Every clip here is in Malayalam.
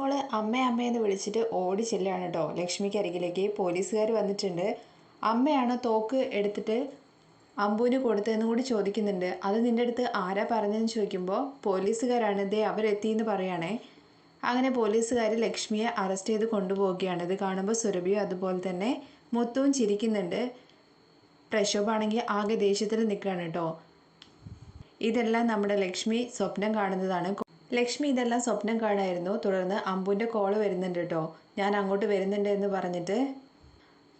മോൾ അമ്മ അമ്മയെന്ന് വിളിച്ചിട്ട് ഓടി ചെല്ലുകയാണ് കേട്ടോ. ലക്ഷ്മിക്ക് അരികിലേക്ക് പോലീസുകാർ വന്നിട്ടുണ്ട്. അമ്മയാണ് തോക്ക് എടുത്തിട്ട് അമ്പുവിന് കൊടുത്തതെന്ന് കൂടി ചോദിക്കുന്നുണ്ട്. അത് നിന്റെ അടുത്ത് ആരാ പറഞ്ഞതെന്ന് ചോദിക്കുമ്പോൾ പോലീസുകാരാണ് ദേ അവരെത്തിയെന്ന് പറയുകയാണേ അങ്ങനെ പോലീസുകാർ ലക്ഷ്മിയെ അറസ്റ്റ് ചെയ്ത് കൊണ്ടുപോവുകയാണ്. ഇത് കാണുമ്പോൾ സുരഭിയും അതുപോലെ തന്നെ മുത്തുവും ചിരിക്കുന്നുണ്ട്. പ്രക്ഷോഭാണെങ്കിൽ ആകെ ദേഷ്യത്തിൽ നിൽക്കുകയാണ് കേട്ടോ. ഇതെല്ലാം നമ്മുടെ ലക്ഷ്മി സ്വപ്നം കാണുന്നതാണ്. ലക്ഷ്മി ഇതെല്ലാം സ്വപ്നം കാണായിരുന്നു. തുടർന്ന് അമ്പുവിന്റെ കോൾ വരുന്നുണ്ട് കേട്ടോ. ഞാൻ അങ്ങോട്ട് വരുന്നുണ്ട് എന്ന് പറഞ്ഞിട്ട്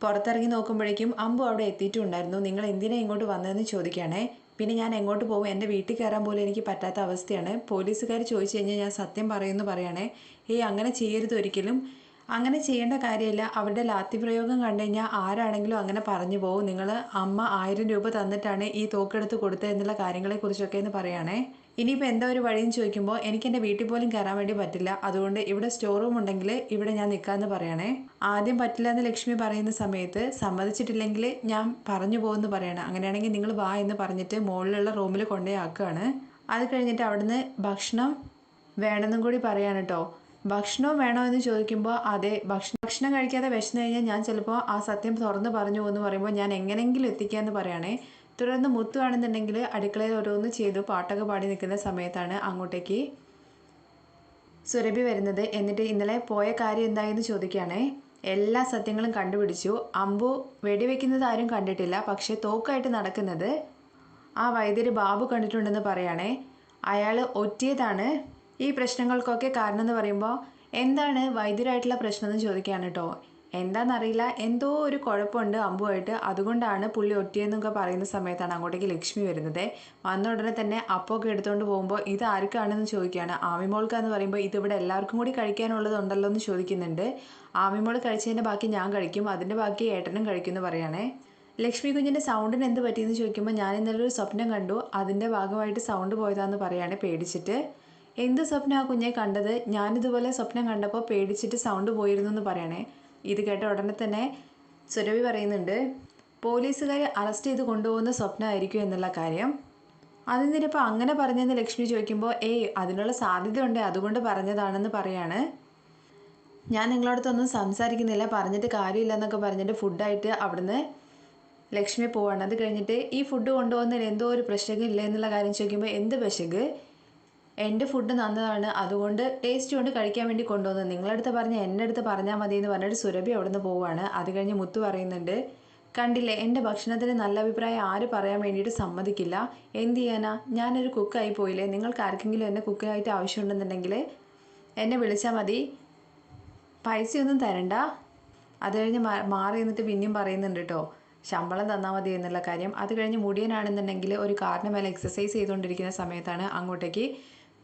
പുറത്തിറങ്ങി നോക്കുമ്പോഴേക്കും അമ്പു അവിടെ എത്തിയിട്ടുണ്ടായിരുന്നു. നിങ്ങൾ എന്തിനാണ് ഇങ്ങോട്ട് വന്നതെന്ന് ചോദിക്കുകയാണേ. പിന്നെ ഞാൻ എങ്ങോട്ട് പോകും? എന്റെ വീട്ടിൽ കയറാൻ പോലും എനിക്ക് പറ്റാത്ത അവസ്ഥയാണ്. പോലീസുകാർ ചോദിച്ചു കഴിഞ്ഞാൽ ഞാൻ സത്യം പറയുമെന്ന് പറയണേ. ഏയ് അങ്ങനെ ചെയ്യരുത് ഒരിക്കലും. അങ്ങനെ ചെയ്യേണ്ട കാര്യമില്ല. അവരുടെ ലാത്തി പ്രയോഗം കണ്ടു കഴിഞ്ഞാൽ ആരാണെങ്കിലും അങ്ങനെ പറഞ്ഞു പോകും നിങ്ങൾ അമ്മ ആയിരം രൂപ തന്നിട്ടാണ് ഈ തോക്കെടുത്ത് കൊടുത്തത് എന്നുള്ള കാര്യങ്ങളെക്കുറിച്ചൊക്കെ എന്ന് പറയുകയാണേ ഇനിയിപ്പോൾ എന്താ ഒരു വഴിയെന്ന് ചോദിക്കുമ്പോൾ എനിക്ക് എന്റെ വീട്ടിൽ പോലും കയറാൻ വേണ്ടി പറ്റില്ല. അതുകൊണ്ട് ഇവിടെ സ്റ്റോർ റൂം ഉണ്ടെങ്കിൽ ഇവിടെ ഞാൻ നിൽക്കാമെന്ന് പറയണേ. ആദ്യം പറ്റില്ല എന്ന് ലക്ഷ്മി പറയുന്ന സമയത്ത് സമ്മതിച്ചിട്ടില്ലെങ്കിൽ ഞാൻ പറഞ്ഞു പോകുമെന്ന് പറയണം. അങ്ങനെയാണെങ്കിൽ നിങ്ങൾ വാ എന്ന് പറഞ്ഞിട്ട് മുകളിലുള്ള റൂമിൽ കൊണ്ടുപോയി ആക്കുകയാണ്. അത് കഴിഞ്ഞിട്ട് അവിടുന്ന് ഭക്ഷണം വേണമെന്നും കൂടി പറയാണ് കേട്ടോ ഭക്ഷണവും വേണോ എന്ന് ചോദിക്കുമ്പോൾ അതെ ഭക്ഷണം ഭക്ഷണം കഴിക്കാതെ വിശന്നു കഴിഞ്ഞാൽ ഞാൻ ചിലപ്പോൾ ആ സത്യം തുറന്ന് പറഞ്ഞു പോകുമെന്ന് പറയുമ്പോൾ ഞാൻ എങ്ങനെയെങ്കിലും എത്തിക്കാമെന്ന് പറയുകയാണേ തുടർന്ന് മുത്തുവാണെന്നുണ്ടെങ്കിൽ അടുക്കളയിൽ ഓരോന്ന് ചെയ്തു പാട്ടൊക്കെ പാടി നിൽക്കുന്ന സമയത്താണ് അങ്ങോട്ടേക്ക് സുരഭി വരുന്നത്. എന്നിട്ട് ഇന്നലെ പോയ കാര്യം എന്തായെന്ന് ചോദിക്കുകയാണേ. എല്ലാ സത്യങ്ങളും കണ്ടുപിടിച്ചു. അമ്പു വെടിവെക്കുന്നത് ആരും കണ്ടിട്ടില്ല. പക്ഷേ തോക്കായിട്ട് നടക്കുന്നത് ആ വൈദ്യര് ബാബു കണ്ടിട്ടുണ്ടെന്ന് പറയുകയാണേ അയാൾ ഒറ്റിയതാണ്. ഈ പ്രശ്നങ്ങൾക്കൊക്കെ കാരണം എന്ന് പറയുമ്പോൾ എന്താണ് വൈദ്യരായിട്ടുള്ള പ്രശ്നം എന്ന് ചോദിക്കുകയാണ് കേട്ടോ എന്താണെന്നറിയില്ല എന്തോ ഒരു കുഴപ്പമുണ്ട് അമ്പുമായിട്ട് അതുകൊണ്ടാണ് പുള്ളി ഒറ്റിയെന്നൊക്കെ പറയുന്ന സമയത്താണ് അങ്ങോട്ടേക്ക് ലക്ഷ്മി വരുന്നത്. വന്ന ഉടനെ തന്നെ അപ്പമൊക്കെ എടുത്തുകൊണ്ട് പോകുമ്പോൾ ഇത് ആർക്കാണെന്ന് ചോദിക്കുകയാണ് ആമിമോൾക്ക് എന്ന് പറയുമ്പോൾ ഇതിവിടെ എല്ലാവർക്കും കൂടി കഴിക്കാനുള്ളതുണ്ടല്ലോ എന്ന് ചോദിക്കുന്നുണ്ട്. ആമിമോൾ കഴിച്ചതിന്റെ ബാക്കി ഞാൻ കഴിക്കും. അതിന്റെ ബാക്കി ഏട്ടനും കഴിക്കുമെന്ന് പറയുകയാണേ ലക്ഷ്മി കുഞ്ഞിന്റെ സൗണ്ടിന് എന്ത് പറ്റിയെന്ന് ചോദിക്കുമ്പോൾ ഞാൻ ഇന്നലെ ഒരു സ്വപ്നം കണ്ടു. അതിന്റെ ഭാഗമായിട്ട് സൗണ്ട് പോയതാന്ന് പറയുകയാണ് പേടിച്ചിട്ട്. എന്ത് സ്വപ്നം ആ കുഞ്ഞെ കണ്ടത്? ഞാനിതുപോലെ സ്വപ്നം കണ്ടപ്പോൾ പേടിച്ചിട്ട് സൗണ്ട് പോയിരുന്നു എന്ന് പറയണേ. ഇത് കേട്ട ഉടനെ തന്നെ സുരവി പറയുന്നുണ്ട് പോലീസുകാർ അറസ്റ്റ് ചെയ്ത് കൊണ്ടുപോകുന്ന സ്വപ്നം ആയിരിക്കും എന്നുള്ള കാര്യം. അതിനിപ്പോൾ അങ്ങനെ പറഞ്ഞെന്ന് ലക്ഷ്മി ചോദിക്കുമ്പോൾ ഏയ് അതിനുള്ള സാധ്യതയുണ്ട് അതുകൊണ്ട് പറഞ്ഞതാണെന്ന് പറയാണ്. ഞാൻ നിങ്ങളോടത്തൊന്നും സംസാരിക്കുന്നില്ല പറഞ്ഞിട്ട് കാര്യമില്ല എന്നൊക്കെ പറഞ്ഞിട്ട് ഫുഡായിട്ട് അവിടുന്ന് ലക്ഷ്മി പോവാണ്. അത് കഴിഞ്ഞിട്ട് ഈ ഫുഡ് കൊണ്ടുപോകുന്നതിൽ എന്തോ ഒരു പ്രശ്നം ഇല്ല എന്നുള്ള കാര്യം ചോദിക്കുമ്പോൾ എന്ത് പ്രശ്നം എന്റെ ഫുഡ് നന്നതാണ്. അതുകൊണ്ട് ടേസ്റ്റ് കൊണ്ട് കഴിക്കാൻ വേണ്ടി കൊണ്ടുവന്നത്. നിങ്ങളടുത്ത് പറഞ്ഞ എന്റെ അടുത്ത് പറഞ്ഞാൽ മതി എന്ന് പറഞ്ഞിട്ട് സുരഭി അവിടെ നിന്ന് പോവുകയാണ് അത് കഴിഞ്ഞ് മുത്തു പറയുന്നുണ്ട് കണ്ടില്ലേ എന്റെ ഭക്ഷണത്തിന് നല്ല അഭിപ്രായം ആര് പറയാൻ വേണ്ടിയിട്ട് സമ്മതിക്കില്ല? എന്ത് ചെയ്യാനാ? ഞാനൊരു കുക്കായി പോയില്ലേ? നിങ്ങൾക്ക് ആർക്കെങ്കിലും എന്നെ കുക്കിനായിട്ട് ആവശ്യമുണ്ടെന്നുണ്ടെങ്കിൽ എന്നെ വിളിച്ചാൽ മതി. പൈസയൊന്നും തരണ്ട. അത് കഴിഞ്ഞ് മാറി നിന്നിട്ട് പിന്നെയും പറയുന്നുണ്ട് കേട്ടോ ശമ്പളം തന്നാൽ മതി എന്നുള്ള കാര്യം. അത് കഴിഞ്ഞ് മുടിയനാണെന്നുണ്ടെങ്കിൽ ഒരു കാറിന് മേലെ എക്സസൈസ് ചെയ്തുകൊണ്ടിരിക്കുന്ന സമയത്താണ് അങ്ങോട്ടേക്ക്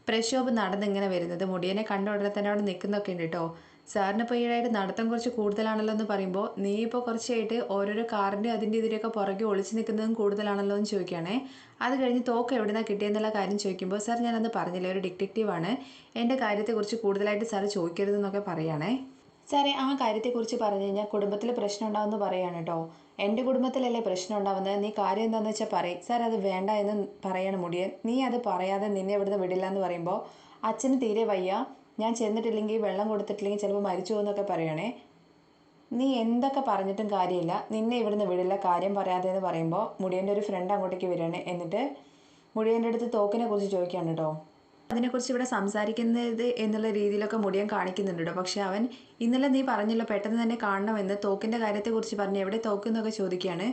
പ്രക്ഷോഭ് നടന്നിങ്ങനെ വരുന്നത്. മുടിയനെ കണ്ട ഉടനെ തന്നെ അവിടെ നിൽക്കുന്നൊക്കെ ഉണ്ട് കേട്ടോ. സാറിന് ഇപ്പോൾ ഈയിടെയായിട്ട് നടത്തം കുറച്ച് കൂടുതലാണല്ലോ എന്ന് പറയുമ്പോൾ നീ ഇപ്പോൾ കുറച്ചായിട്ട് ഓരോരോ കാറിന്റെ അതിന്റെ ഇതിലൊക്കെ പുറകെ ഒളിച്ച് നിൽക്കുന്നതും കൂടുതലാണല്ലോ എന്ന് ചോദിക്കുകയാണേ. അത് കഴിഞ്ഞ് തോക്ക് എവിടെ നിന്നാണ് കിട്ടിയെന്നുള്ള കാര്യം ചോദിക്കുമ്പോൾ സാർ ഞാനന്ന് പറഞ്ഞില്ല ഒരു ഡിറ്റക്റ്റീവാണ് എന്റെ കാര്യത്തെക്കുറിച്ച് കൂടുതലായിട്ട് സാർ ചോദിക്കരുതെന്നൊക്കെ പറയുകയാണേ സാറേ ആ കാര്യത്തെക്കുറിച്ച് പറഞ്ഞു കഴിഞ്ഞാൽ കുടുംബത്തിൽ പ്രശ്നം ഉണ്ടാവുമെന്ന് പറയാണ് കേട്ടോ. എന്റെ കുടുംബത്തിലല്ലേ പ്രശ്നം ഉണ്ടാവുന്നത്? നീ കാര്യം എന്താണെന്ന് വെച്ചാൽ പറയും. സാർ അത് വേണ്ട എന്ന് പറയണം മുടിയൻ. നീ അത് പറയാതെ നിന്നെ ഇവിടുന്ന് വിടില്ല എന്ന് പറയുമ്പോൾ അച്ഛന് തീരെ വയ്യ. ഞാൻ ചെന്നിട്ടില്ലെങ്കിൽ വെള്ളം കൊടുത്തിട്ടില്ലെങ്കിൽ ചിലപ്പോൾ മരിച്ചു പോകുന്നൊക്കെ പറയണേ. നീ എന്തൊക്കെ പറഞ്ഞിട്ടും കാര്യമില്ല. നിന്നെ ഇവിടുന്ന് വിടില്ല കാര്യം പറയാതെ എന്ന് പറയുമ്പോൾ മുടിയന്റെ ഒരു ഫ്രണ്ട് അങ്ങോട്ടേക്ക് വരികയാണ്. എന്നിട്ട് മുടിയന്റെ അടുത്ത് തോക്കിനെ കുറിച്ച് ചോദിക്കുകയാണ് കേട്ടോ അതിനെക്കുറിച്ച് ഇവിടെ സംസാരിക്കുന്നത് എന്നുള്ള രീതിയിലൊക്കെ മുടിയൻ കാണിക്കുന്നുണ്ട് കേട്ടോ പക്ഷെ അവൻ ഇന്നലെ നീ പറഞ്ഞല്ലോ പെട്ടെന്ന് തന്നെ കാണണമെന്ന്. തോക്കിന്റെ കാര്യത്തെക്കുറിച്ച് പറഞ്ഞ് എവിടെ തോക്ക് എന്നൊക്കെ ചോദിക്കുകയാണ്.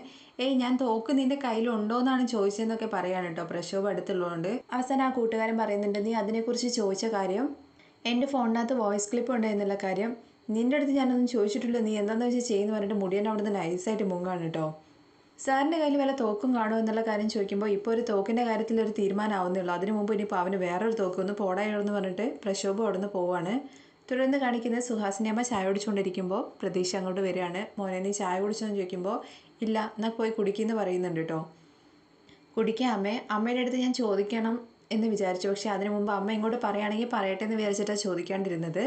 ഏയ് ഞാൻ തോക്ക് നിന്റെ കയ്യിലുണ്ടോ എന്നാണ് ചോദിച്ചതെന്നൊക്കെ പറയാണ് കേട്ടോ പ്രക്ഷോഭം അടുത്തുള്ളതുകൊണ്ട് അവസാനം ആ കൂട്ടുകാരൻ പറയുന്നുണ്ട് നീ അതിനെക്കുറിച്ച് ചോദിച്ച കാര്യം എന്റെ ഫോണിനകത്ത് വോയിസ് ക്ലിപ്പ് ഉണ്ട് എന്നുള്ള കാര്യം നിന്റെ അടുത്ത് ഞാനൊന്നും ചോദിച്ചിട്ടില്ല. നീ എന്താണെന്ന് വെച്ചാൽ ചെയ്യുന്ന പറഞ്ഞിട്ട് മുടിയൻ അവിടെ നിന്ന് നൈസായിട്ട് മുങ്ങാണ് കേട്ടോ സാറിന്റെ കയ്യിൽ വല്ല തോക്കും കാണുമോ എന്നുള്ള കാര്യം ചോദിക്കുമ്പോൾ ഇപ്പോൾ ഒരു തോക്കിന്റെ കാര്യത്തിൽ ഒരു തീരുമാനമാവുന്നേ ഉള്ളൂ. അതിനു മുമ്പ് ഇനിയിപ്പോൾ അവന് വേറൊരു തോക്ക് ഒന്ന് പോടായോന്ന് പറഞ്ഞിട്ട് പ്രക്ഷോഭം അവിടെ നിന്ന് പോവാണ്. തുടർന്ന് കാണിക്കുന്നത് സുഹാസിനി അമ്മ ചായ കുടിച്ചുകൊണ്ടിരിക്കുമ്പോൾ പ്രതീക്ഷ അങ്ങോട്ട് വരികയാണ്. മോനെ നീ ചായ കുടിച്ചോന്ന് ചോദിക്കുമ്പോൾ ഇല്ല എന്നാൽ പോയി കുടിക്കുമെന്ന് പറയുന്നുണ്ട് കേട്ടോ കുടിക്കുക അമ്മേ. അമ്മയുടെ അടുത്ത് ഞാൻ ചോദിക്കണം എന്ന് വിചാരിച്ചു. പക്ഷേ അതിനു മുമ്പ് അമ്മ ഇങ്ങോട്ട് പറയുകയാണെങ്കിൽ പറയട്ടെ എന്ന് വിചാരിച്ചിട്ടാണ് ചോദിക്കാണ്ടിരുന്നത്.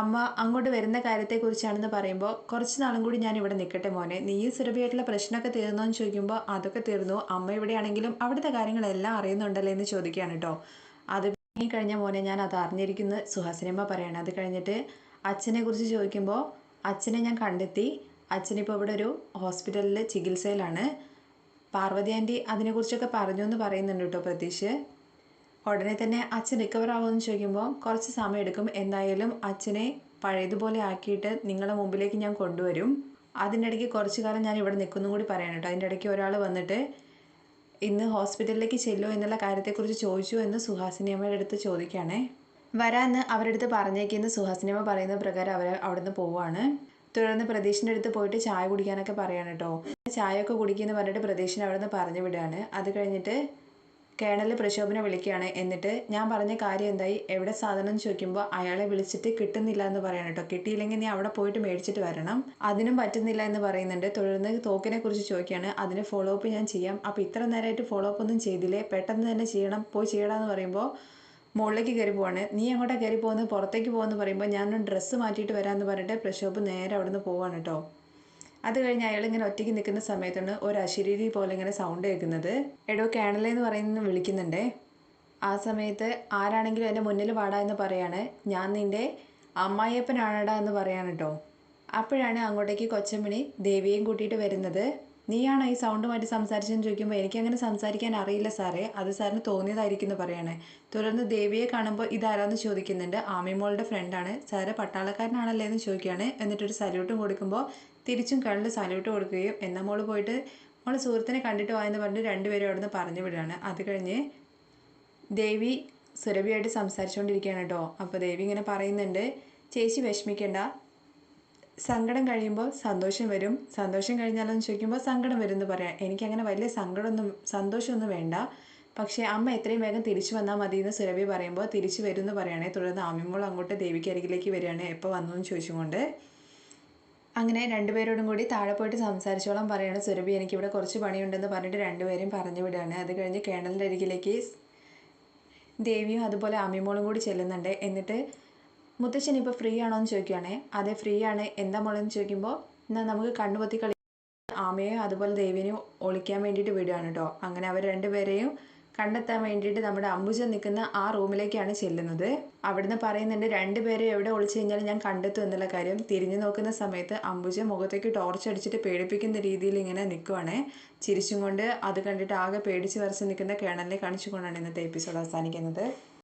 അമ്മ അങ്ങോട്ട് വരുന്ന കാര്യത്തെക്കുറിച്ചാണെന്ന് പറയുമ്പോൾ കുറച്ച് നാളും കൂടി ഞാൻ ഇവിടെ നിൽക്കട്ടെ മോനെ. നീ സുരഭിയായിട്ടുള്ള പ്രശ്നമൊക്കെ തീർന്നോ എന്ന് ചോദിക്കുമ്പോൾ അതൊക്കെ തീർന്നു. അമ്മ ഇവിടെയാണെങ്കിലും അവിടുത്തെ കാര്യങ്ങളെല്ലാം അറിയുന്നുണ്ടല്ലോ എന്ന് ചോദിക്കുകയാണ് കേട്ടോ അത് ഈ കഴിഞ്ഞ മോനെ ഞാൻ അത് അറിഞ്ഞിരിക്കുന്നത് സുഹാസിനിയമ്മ പറയാണ്. അത് കഴിഞ്ഞിട്ട് അച്ഛനെ കുറിച്ച് ചോദിക്കുമ്പോൾ അച്ഛനെ ഞാൻ കണ്ടെത്തി. അച്ഛനിപ്പോൾ ഇവിടെ ഒരു ഹോസ്പിറ്റലിൽ ചികിത്സയിലാണ്. പാർവതി ആന്റി അതിനെക്കുറിച്ചൊക്കെ പറഞ്ഞു എന്ന് പറയുന്നുണ്ട് കേട്ടോ പ്രതീഷ്. ഉടനെ തന്നെ അച്ഛൻ റിക്കവർ ആവുമെന്ന് ചോദിക്കുമ്പോൾ കുറച്ച് സമയം എടുക്കും. എന്തായാലും അച്ഛനെ പഴയതുപോലെ ആക്കിയിട്ട് നിങ്ങളുടെ മുമ്പിലേക്ക് ഞാൻ കൊണ്ടുവരും. അതിന്റെ ഇടയ്ക്ക് കുറച്ച് കാലം ഞാൻ ഇവിടെ നിൽക്കുന്നു കൂടി പറയാൻ കേട്ടോ. അതിന്റെ ഇടയ്ക്ക് ഒരാൾ വന്നിട്ട് ഇന്ന് ഹോസ്പിറ്റലിലേക്ക് ചെല്ലുമോ എന്നുള്ള കാര്യത്തെക്കുറിച്ച് ചോദിച്ചു എന്ന് സുഹാസിനി അമ്മയുടെ അടുത്ത് ചോദിക്കുകയാണേ. വരാന്ന് അവരുടെ അടുത്ത് പറഞ്ഞേക്കെന്ന് സുഹാസിനി അമ്മ പറയുന്ന പ്രകാരം അവർ അവിടുന്ന് പോവാണ്. തുടർന്ന് പ്രതീഷിന്റെ അടുത്ത് പോയിട്ട് ചായ കുടിക്കാനൊക്കെ പറയാണ് കേട്ടോ. ചായ ഒക്കെ കുടിക്കുന്ന പറഞ്ഞിട്ട് പ്രതീഷിനെ അവിടുന്ന് പറഞ്ഞു വിടുകയാണ്. അത് കഴിഞ്ഞിട്ട് കേണൽ പ്രക്ഷോഭനെ വിളിക്കുകയാണ്. എന്നിട്ട് ഞാൻ പറഞ്ഞ കാര്യം എന്തായി? എവിടെ സാധനം ചോദിക്കുമ്പോൾ അയാളെ വിളിച്ചിട്ട് കിട്ടുന്നില്ല എന്ന് പറയണം കേട്ടോ. കിട്ടിയില്ലെങ്കിൽ നീ അവിടെ പോയിട്ട് മേടിച്ചിട്ട് വരണം. അതിനും പറ്റുന്നില്ല എന്ന് പറയുന്നുണ്ട്. തുടർന്ന് തോക്കിനെ കുറിച്ച് ചോദിക്കുകയാണ്. അതിന് ഫോളോ അപ്പ് ഞാൻ ചെയ്യാം. അപ്പോൾ ഇത്ര നേരമായിട്ട് ഫോളോ അപ്പ് ഒന്നും ചെയ്തില്ലേ? പെട്ടെന്ന് തന്നെ ചെയ്യണം പോയി ചെയ്യണമെന്ന് പറയുമ്പോൾ മുകളിലേക്ക് കയറി പോവാണ്. നീ എങ്ങോട്ടാണ് കയറി പോകുന്നത്? പുറത്തേക്ക് പോകുമെന്ന് പറയുമ്പോൾ ഞാനൊരു ഡ്രസ്സ് മാറ്റിയിട്ട് വരാമെന്ന് പറഞ്ഞിട്ട് പ്രശോഭ് നേരെ അവിടുന്ന് പോവാണ് കേട്ടോ. അത് കഴിഞ്ഞ് അയാൾ ഇങ്ങനെ ഒറ്റയ്ക്ക് നിൽക്കുന്ന സമയത്താണ് ഒരു അശരീരി പോലെ ഇങ്ങനെ സൗണ്ട് കേൾക്കുന്നത്. എടോ കേണലേ എന്ന് പറയുന്ന വിളിക്കുന്നുണ്ടേ. ആ സമയത്ത് ആരാണെങ്കിലും എന്റെ മുന്നിൽ വാടാ എന്ന് പറയാണ്. ഞാൻ നിന്റെ അമ്മായിയപ്പനാണടാ എന്ന് പറയാണ് കേട്ടോ അപ്പോഴാണ് അങ്ങോട്ടേക്ക് കൊച്ചമ്മണി ദേവിയെയും കൂട്ടിയിട്ട് വരുന്നത്. നീയാണോ ഈ സൗണ്ട് മാറ്റി സംസാരിച്ചെന്ന് ചോദിക്കുമ്പോൾ എനിക്കങ്ങനെ സംസാരിക്കാൻ അറിയില്ല സാറേ. അത് സാറിന് തോന്നിയതായിരിക്കും എന്ന് പറയണേ. തുടർന്ന് ദേവിയെ കാണുമ്പോൾ ഇതാരാന്ന് ചോദിക്കുന്നുണ്ട്. ആമി ആമിമോളുടെ ഫ്രണ്ടാണ് സാറ് പട്ടാളക്കാരനാണല്ലേ എന്ന് ചോദിക്കുകയാണ്. എന്നിട്ടൊരു സല്യൂട്ടും കൊടുക്കുമ്പോൾ തിരിച്ചും കണ്ണിൽ സല്യൂട്ട് കൊടുക്കുകയും എന്നാൽ മോൾ പോയിട്ട് മോൾ സുഹൃത്തിനെ കണ്ടിട്ട് വായെന്ന് പറഞ്ഞിട്ട് രണ്ടുപേരും അവിടുന്ന് പറഞ്ഞു വിടുകയാണ്. അത് കഴിഞ്ഞ് ദേവി സുരഭിയായിട്ട് സംസാരിച്ചുകൊണ്ടിരിക്കുകയാണ് കേട്ടോ. അപ്പോൾ ദേവി ഇങ്ങനെ പറയുന്നുണ്ട് ചേച്ചി വിഷമിക്കേണ്ട. സങ്കടം കഴിയുമ്പോൾ സന്തോഷം വരും. സന്തോഷം കഴിഞ്ഞാലോന്ന് ചോദിക്കുമ്പോൾ സങ്കടം വരും എന്ന് പറയാം. എനിക്കങ്ങനെ വലിയ സങ്കടമൊന്നും സന്തോഷമൊന്നും വേണ്ട. പക്ഷേ അമ്മ എത്രയും വേഗം തിരിച്ചു വന്നാൽ മതി എന്ന് സുരഭി പറയുമ്പോൾ തിരിച്ചു വരും എന്ന് പറയുകയാണെ. തുടർന്ന് ആമിമോൾ അങ്ങോട്ട് ദേവിക്ക് അരികിലേക്ക് വരികയാണ്. എപ്പോൾ വന്നു എന്ന് ചോദിച്ചുകൊണ്ട് അങ്ങനെ രണ്ടുപേരോടും കൂടി താഴെ പോയിട്ട് സംസാരിച്ചോളാം പറയാണ് സുരഭി. എനിക്കിവിടെ കുറച്ച് പണിയുണ്ടെന്ന് പറഞ്ഞിട്ട് രണ്ടുപേരെയും പറഞ്ഞു വിടുകയാണ്. അത് കഴിഞ്ഞ് കേണലിന്റെ അരികിലേക്ക് ദേവിയും അതുപോലെ അമ്മിമോളും കൂടി ചെല്ലുന്നുണ്ട്. എന്നിട്ട് മുത്തശ്ശൻ ഇപ്പോൾ ഫ്രീ ആണോ എന്ന് ചോദിക്കുകയാണേ അതെ ഫ്രീ ആണ്. എന്താ മോളെന്ന് ചോദിക്കുമ്പോൾ എന്നാൽ നമുക്ക് കണ്ണുപൊത്തി കളി ആമയെയും അതുപോലെ ദേവിനെയും ഒളിക്കാൻ വേണ്ടിയിട്ട് വിടുകയാണ് കേട്ടോ അങ്ങനെ അവർ രണ്ടുപേരെയും കണ്ടെത്താൻ വേണ്ടിയിട്ട് നമ്മുടെ അംബുജ നിൽക്കുന്ന ആ റൂമിലേക്കാണ് ചെല്ലുന്നത്. അവിടുന്ന് പറയുന്നുണ്ട് രണ്ടുപേരെ എവിടെ ഒളിച്ചു കഴിഞ്ഞാലും ഞാൻ കണ്ടെത്തും എന്നുള്ള കാര്യം. തിരിഞ്ഞു നോക്കുന്ന സമയത്ത് അംബുജ മുഖത്തേക്ക് ടോർച്ച് അടിച്ചിട്ട് പേടിപ്പിക്കുന്ന രീതിയിൽ ഇങ്ങനെ നിൽക്കുവാണ്. ചിരിച്ചും കൊണ്ട് അത് കണ്ടിട്ട് ആകെ പേടിച്ച് വരച്ച് നിൽക്കുന്ന കേണലിനെ കാണിച്ചുകൊണ്ടാണ് ഇന്നത്തെ എപ്പിസോഡ് അവസാനിക്കുന്നത്.